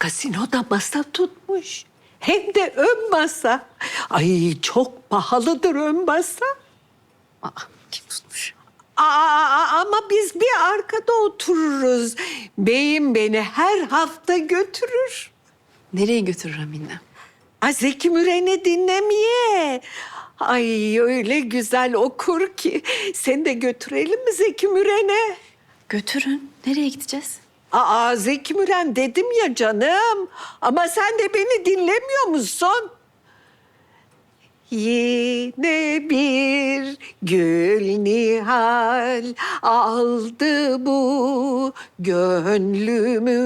kasinoda masa tutmuş. Hem de ön masa. Ay çok pahalıdır ön masa. Aa, kim tutmuş? Aa, ama biz bir arkada otururuz. Beyim beni her hafta götürür. Nereye götürür Amine? Ay Zeki Müren'i dinlemeye. Ay öyle güzel okur ki. Seni de götürelim mi Zeki Müren'e? Götürün. Nereye gideceğiz? Aa Zeki Müren dedim ya canım. Ama sen de beni dinlemiyor musun? Yine bir gül nihal aldı bu gönlümü.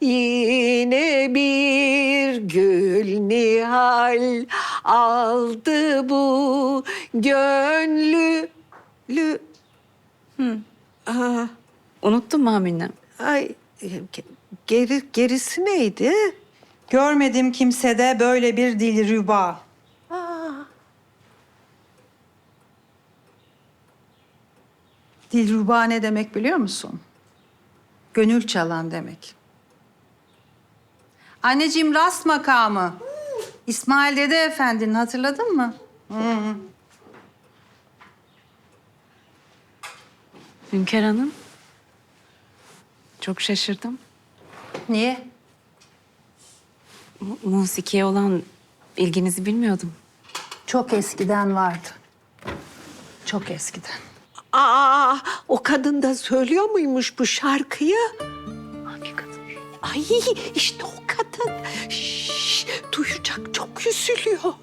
Yine bir gül nihal aldı bu gönlü. Lü. Aa, Unuttun mu Amine? Ay ge- geri, gerisi neydi? Görmedim kimsede böyle bir dilrüba. Aa, Dilruba ne demek biliyor musun? Gönül çalan demek. Anneciğim rast makamı. İsmail Dede Efendi'nin hatırladın mı? Hünkar Hanım. Çok şaşırdım. Niye? Mu- musikiye olan ilginizi bilmiyordum. Çok eskiden vardı. Çok eskiden. aa, o kadın da söylüyor muymuş bu şarkıyı? Hangi kadın? Ay işte o kadın. Şş, duyacak çok üzülüyor.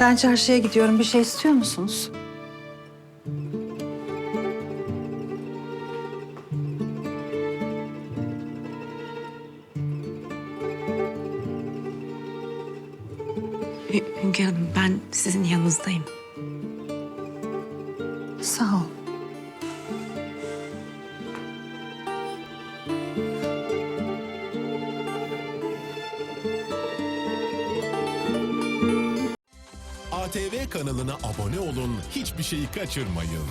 Ben çarşıya gidiyorum. Bir şey istiyor musunuz? Hü- Hünkar Hanım ben sizin yanınızdayım. Sağ ol. ATV kanalına abone olun, hiçbir şeyi kaçırmayın.